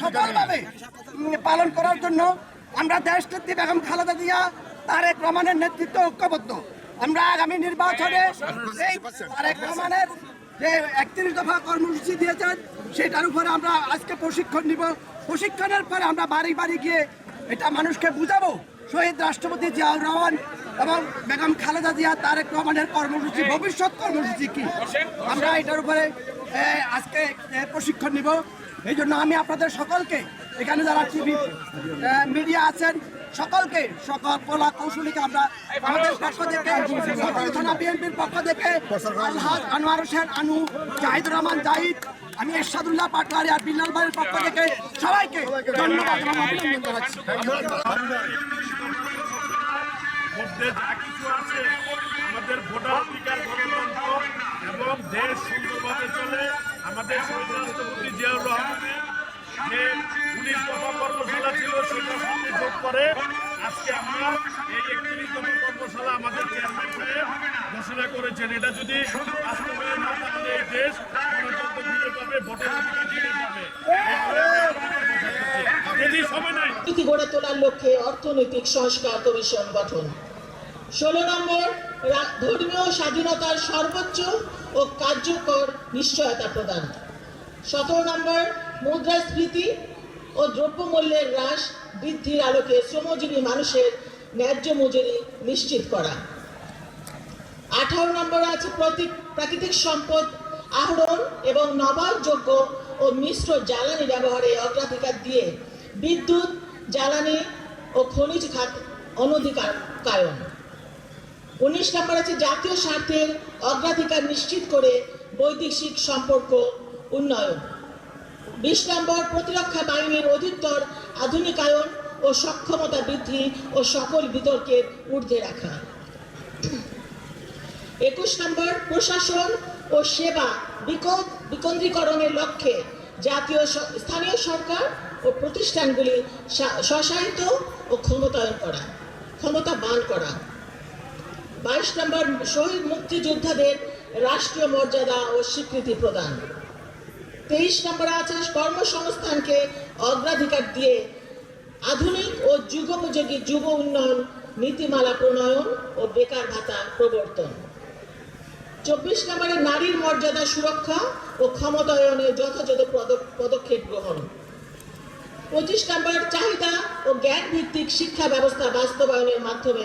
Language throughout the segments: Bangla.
সফলভাবে পালন করার জন্য আমরা দেশ নেত্রী বেগম খালেদা জিয়া তারেক রহমানের নেতৃত্ব ঐক্যবদ্ধ। আমরা আগামী নির্বাচনে তারেক রহমানের যে একত্রিশ দফা কর্মসূচি দিয়েছেন, সেটার উপরে আমরা আজকে প্রশিক্ষণ নিব। প্রশিক্ষণের পরে আমরা বাড়ি বাড়ি গিয়ে এটা মানুষকে বুঝাবো। শহীদ রাষ্ট্রপতি জিয়াউর রহমান এবং বেগম খালেদা জিয়া তারেক রহমানের কর্মসূচি, ভবিষ্যৎ কর্মসূচি কি? আমরা এটার উপরে আজকে প্রশিক্ষণ নিব। এই জন্য আমি আপনাদের সকলকে, এখানে যারা টিভি মিডিয়া আছেন, সকলকে, সকল কলা কৌশলীকে আমরা আমাদের পক্ষ থেকে থানা বিএনপির পক্ষ থেকে, আলহাজ আনোয়ার হোসেন আনু জাহিদুর রহমান জাহিদ, আমি এরশাদুল্লাহ পাটওয়ারি আর বিল্লাল ভাইয়ের পক্ষ থেকে সবাইকে ধন্যবাদ অভিনন্দন জানাচ্ছি। আমাদের ভোটার অধিকার গণতন্ত্র এবং দেশ সুন্দরভাবে রাষ্ট্রপতি জিয়াউর উনিশ কর্মশালা ছিল, সেটা সাথে যোগ করে আজকে আমরা এই একত্রিশ কর্মশালা আমাদের চেয়ারম্যান ঘোষণা করেছেন। এটা যদি এই দেশ পাবে ভোটার গড়ে তোলার লক্ষ্যে অর্থনৈতিক সংস্কার কমিশন গঠন। ষোলো নম্বর স্বাধীনতার সর্বোচ্চ ও কার্যকর নিশ্চয়তা প্রদান। সতেরো নম্বর, মুদ্রাস্ফীতি ও দ্রব্যমূল্যের হ্রাস বৃদ্ধির আলোকে শ্রমজীবী মানুষের ন্যায্য মজুরি নিশ্চিত করা। আঠারো নম্বর আছে প্রাকৃতিক সম্পদ আহরণ এবং নবায়নযোগ্য ও মিশ্র জ্বালানি ব্যবহারে অগ্রাধিকার দিয়ে বিদ্যুৎ, জ্বালানি ও খনিজ খাত অনধিকার কায়ন। উনিশ নম্বর আছে জাতীয় স্বার্থের অগ্রাধিকার নিশ্চিত করে বৈদেশিক সম্পর্ক উন্নয়ন। বিশ নম্বর, প্রতিরক্ষা বাহিনীর অধিকতর আধুনিকায়ন ও সক্ষমতা বৃদ্ধি ও সকল বিতর্কের ঊর্ধ্বে রাখা। একুশ নম্বর, প্রশাসন ও সেবা বিকো- বিকেন্দ্রীকরণের লক্ষ্যে জাতীয় স্থানীয় সরকার ও প্রতিষ্ঠানগুলি স্বশায়িত ও ক্ষমতায়ন করা, ক্ষমতাবান করা। বাইশ নম্বর শহীদ মুক্তিযোদ্ধাদের রাষ্ট্রীয় মর্যাদা ও স্বীকৃতি প্রদান। তেইশ নম্বর আছে কর্মসংস্থানকে অগ্রাধিকার দিয়ে আধুনিক ও যুগোপযোগী যুব উন্নয়ন, নীতিমালা প্রণয়ন ও বেকার ভাতা প্রবর্তন। চব্বিশ নম্বরে নারীর মর্যাদা সুরক্ষা ও ক্ষমতায়নে যথাযথ পদ- পদক্ষেপ গ্রহণ। পঁচিশ নম্বর চাহিদা ও জ্ঞান ভিত্তিক শিক্ষা ব্যবস্থা বাস্তবায়নের মাধ্যমে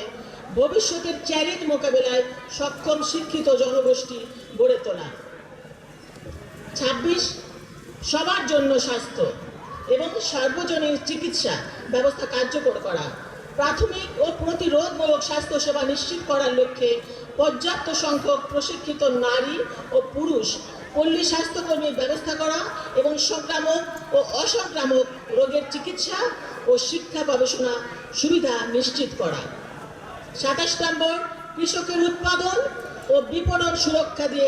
ভবিষ্যতের চ্যালেঞ্জ মোকাবেলায় সক্ষম শিক্ষিত জনগোষ্ঠী গড়ে তোলা। ছাব্বিশ, সবার জন্য স্বাস্থ্য এবং সার্বজনীন চিকিৎসা ব্যবস্থা কার্যকর করা। প্রাথমিক ও প্রতিরোধমূলক স্বাস্থ্যসেবা নিশ্চিত করার লক্ষ্যে পর্যাপ্ত সংখ্যক প্রশিক্ষিত নারী ও পুরুষ পল্লী স্বাস্থ্যকর্মীর ব্যবস্থা করা এবং সংক্রামক ও অসংক্রামক রোগের চিকিৎসা ও শিক্ষা গবেষণা সুবিধা নিশ্চিত করা। সাতাশ নম্বর কৃষকের উৎপাদন ও বিপণন সুরক্ষা দিয়ে